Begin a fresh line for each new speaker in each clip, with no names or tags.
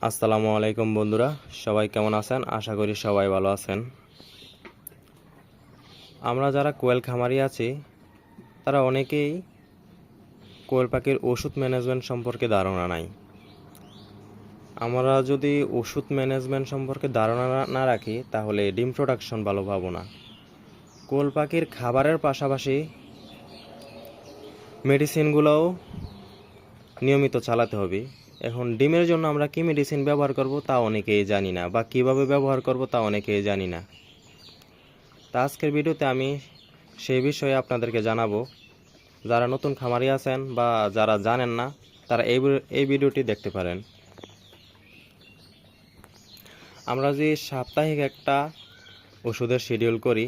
আসসালামু আলাইকুম বন্ধুরা, সবাই কেমন আছেন? আশা করি সবাই ভালো আছেন। আমরা যারা কোয়েল খামারি আছি, তারা অনেকেই কোয়েল পাখির ওষুধ ম্যানেজমেন্ট সম্পর্কে ধারণা নাই। আমরা যদি ওষুধ ম্যানেজমেন্ট সম্পর্কে ধারণা না- রাখি, তাহলে ডিম প্রোডাকশন ভালো পাবো না। কোয়েল পাখির খাবারের পাশাপাশি মেডিসিনগুলোও নিয়মিত চালাতে হবে। এখন ডিমের জন্য আমরা কি মেডিসিন ব্যবহার করব তা অনেকেই জানি না, বা কীভাবে ব্যবহার করব তা অনেকেই জানি না। তা আজকের ভিডিওতে আমি সেই বিষয়ে আপনাদেরকে জানাব। যারা নতুন খামারি আছেন বা যারা জানেন না, তারা এই এই ভিডিওটি দেখতে পারেন। আমরা যে সাপ্তাহিক একটা ওষুধের শিডিউল করি,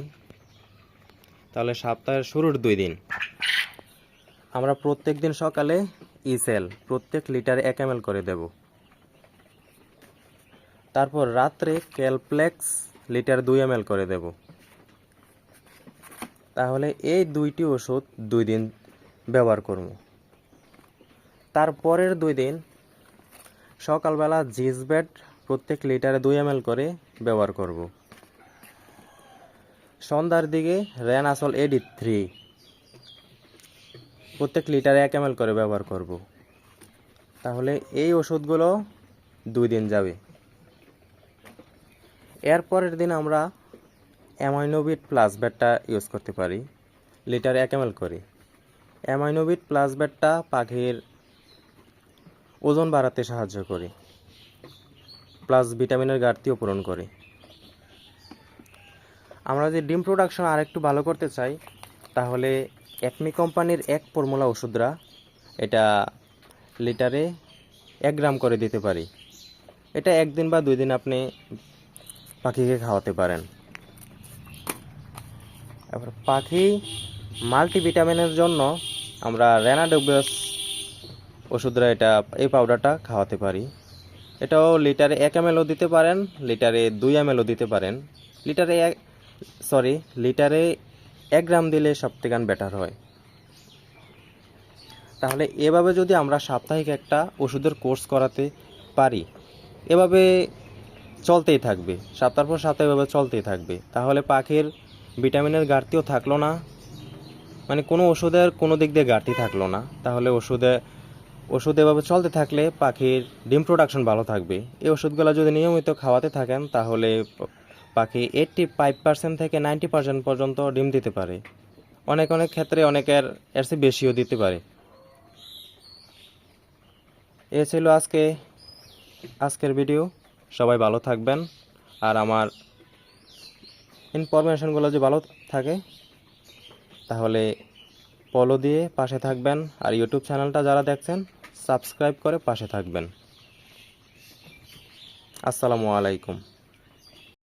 তাহলে সপ্তাহের শুরুর দুই দিন। আমরা প্রত্যেক দিন সকালে ইসেল, প্রত্যেক লিটারে এক এম করে দেব। তারপর রাত্রে ক্যালপ্লেক্স লিটার দুই এম করে দেব। তাহলে এই দুইটি ওষুধ দুই দিন ব্যবহার করব। তারপরের দুই দিন সকালবেলা জিসবেট প্রত্যেক লিটারে দুই এম করে ব্যবহার করব। সন্ধ্যার দিকে র্যানাসল এডি থ্রি প্রত্যেক লিটারে এক এম করে ব্যবহার করব। তাহলে এই ওষুধগুলো দুই দিন যাবে। এর পরের দিন আমরা অ্যামাইনোবিট প্লাস ব্যাটটা ইউজ করতে পারি, লিটারে এক এম করে। অ্যামাইনোবিট প্লাস ব্যাটটা পাখির ওজন বাড়াতে সাহায্য করে, প্লাস ভিটামিনের ঘাটতিও পূরণ করে। আমরা যে ডিম প্রোডাকশন আরেকটু ভালো করতে চাই তাহলে একমি কোম্পানির এক ফর্মুলা ওষুধরা এটা লিটারে এক গ্রাম করে দিতে পারি। এটা একদিন বা দুই দিন আপনি পাখিকে খাওয়াতে পারেন। এবার পাখি মাল্টিভিটামিনের জন্য আমরা রেনাডোবিয়াস ওষুধরা এটা, এই পাউডারটা খাওয়াতে পারি। এটাও লিটারে এক এম দিতে পারেন, লিটারে দুই এম দিতে পারেন। লিটারে এক, সরি, লিটারে এক গ্রাম দিলে সব থেকে বেটার হয়। তাহলে এভাবে যদি আমরা সাপ্তাহিক একটা ওষুধের কোর্স করাতে পারি, এভাবে চলতেই থাকবে। সপ্তাহ পর সপ্তাহ এভাবে চলতেই থাকবে। তাহলে পাখির ভিটামিনের ঘাটতিও থাকল না। মানে কোনো ওষুধের কোনো দিক দিয়ে ঘাটতি থাকল না। তাহলে ওষুধে, ওষুধ এভাবে চলতে থাকলে পাখির ডিম প্রোডাকশন ভালো থাকবে। এই ওষুধগুলো যদি নিয়মিত খাওয়াতে থাকেন, তাহলে পাখি এইটটি ফাইভ পার্সেন্ট থেকে নাইনটি পার্সেন্ট পর্যন্ত ডিম দিতে পারে। অনেক অনেক ক্ষেত্রে অনেকের এর চেয়ে বেশিও দিতে পারে। এ ছিল আজকে, আজকের ভিডিও। সবাই ভালো থাকবেন। আর আমার ইনফরমেশনগুলো যদি ভালো থাকে, তাহলে ফলো দিয়ে পাশে থাকবেন। আর ইউটিউব চ্যানেলটা যারা দেখছেন সাবস্ক্রাইব করে পাশে থাকবেন। আসসালামু আলাইকুম।